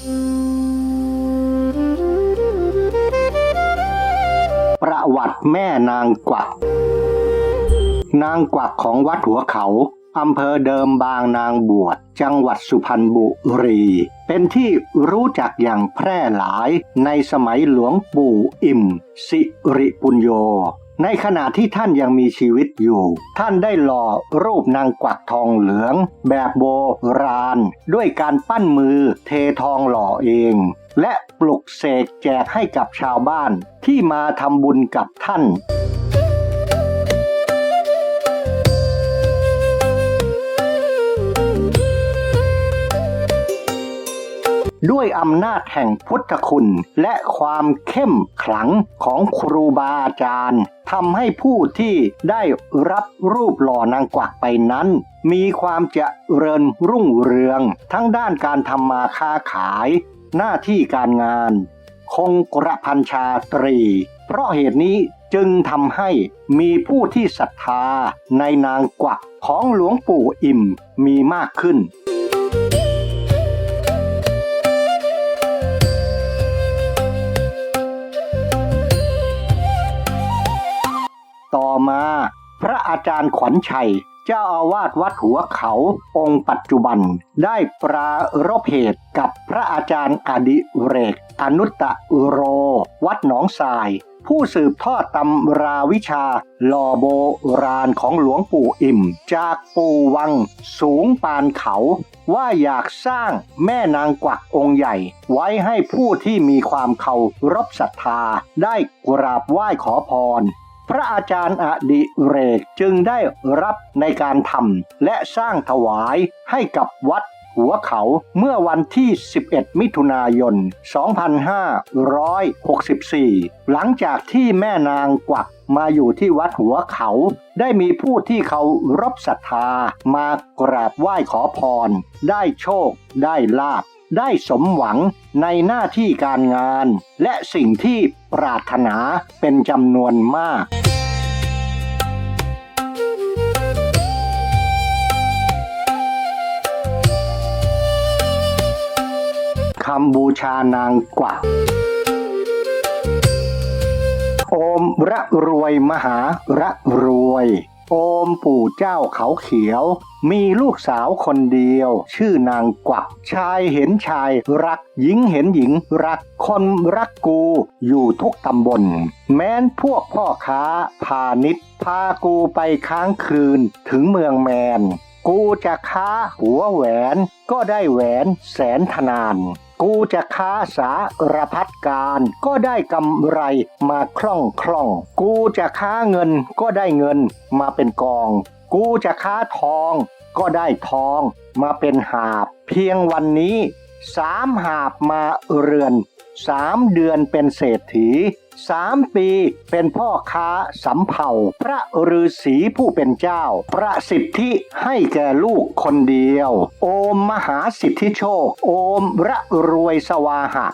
ประวัติแม่นางกวัก นางกวักของวัดหัวเขาอำเภอเดิมบางนางบวช จังหวัดสุพรรณบุรี เป็นที่รู้จักอย่างแพร่หลายในสมัยหลวงปู่อิ่ม สิริปุญโย ในขณะที่ท่านยังมีชีวิตอยู่ ท่านได้หล่อรูปนางกวักทองเหลือง แบบโบราณ ด้วยการปั้นมือเททองหล่อเอง และปลุกเสกแจกให้กับชาวบ้านที่มาทำบุญกับท่าน ด้วยอำนาจแห่งพุทธคุณ และความเข้มขลังของครูบาอาจารย์ทำให้ผู้ที่ได้รับรูปหล่อนางกวักไปนั้น มีความเจริญรุ่งเรือง ทั้งด้านการทำมาค้าขาย หน้าที่การงาน คงกระพันชาตรี เพราะเหตุนี้จึงทำให้มีผู้ที่ศรัทธาในนางกวักของหลวงปู่อิ่มมีมากขึ้น อาจารย์ขวัญชัย เจ้าอาวาสวัดหัวเขา องค์ปัจจุบัน ได้ปรารภเหตุกับพระอาจารย์อดิเรก อนุตตะโร วัดหนองทราย ผู้สืบทอดตำราวิชาลอโบราณของหลวงปู่อิ่ม จากปู่วัง สูงปานเขาว่าอยากสร้างแม่นางกวักองค์ใหญ่ ไว้ให้ผู้ที่มีความเคารพศรัทธา ได้กราบไหว้ขอพร พระอาจารย์อดิเรกจึงได้รับในการทำและสร้างถวายให้กับวัดหัวเขาเมื่อวันที่ 11 มิถุนายน 2564 หลังจากที่แม่นางกวักมาอยู่ที่วัดหัวเขา ได้มีผู้ที่เขารบศรัทธามากราบไหว้ขอพร ได้โชค ได้ลาบ ได้สมหวังในหน้าที่การงาน และสิ่งที่ปรารถนาเป็นจำนวนมาก คำบูชานางกวักโอมระรวยมหาระรวย โอมปู่เจ้าเขาเขียว มีลูกสาวคนเดียว ชื่อนางกวักชายเห็นชายรักหญิงเห็นหญิงรักคนรักกูอยู่ทุกตำบล แม้นพวกพ่อค้าพาณิชย์พากูไปค้างคืนถึงเมืองแมน กูจะค้าหัวแหวนก็ได้แหวนแสนธนาน กูจะค้าสารพัดการก็ได้กำไรมาคล่องคล่อง กูจะค้าเงินก็ได้เงินมาเป็นกอง กูจะค้าทองก็ได้ทองมาเป็นหาบ เพียงวันนี้สามหาบมาเรือน สามเดือนเป็นเศรษฐีสามปีเป็นพ่อค้าสำเภาพระฤาษีผู้เป็นเจ้า ประสิทธิให้แก่ลูกคนเดียว โอมมหาสิทธิโชค โอมระรวยสวาหะ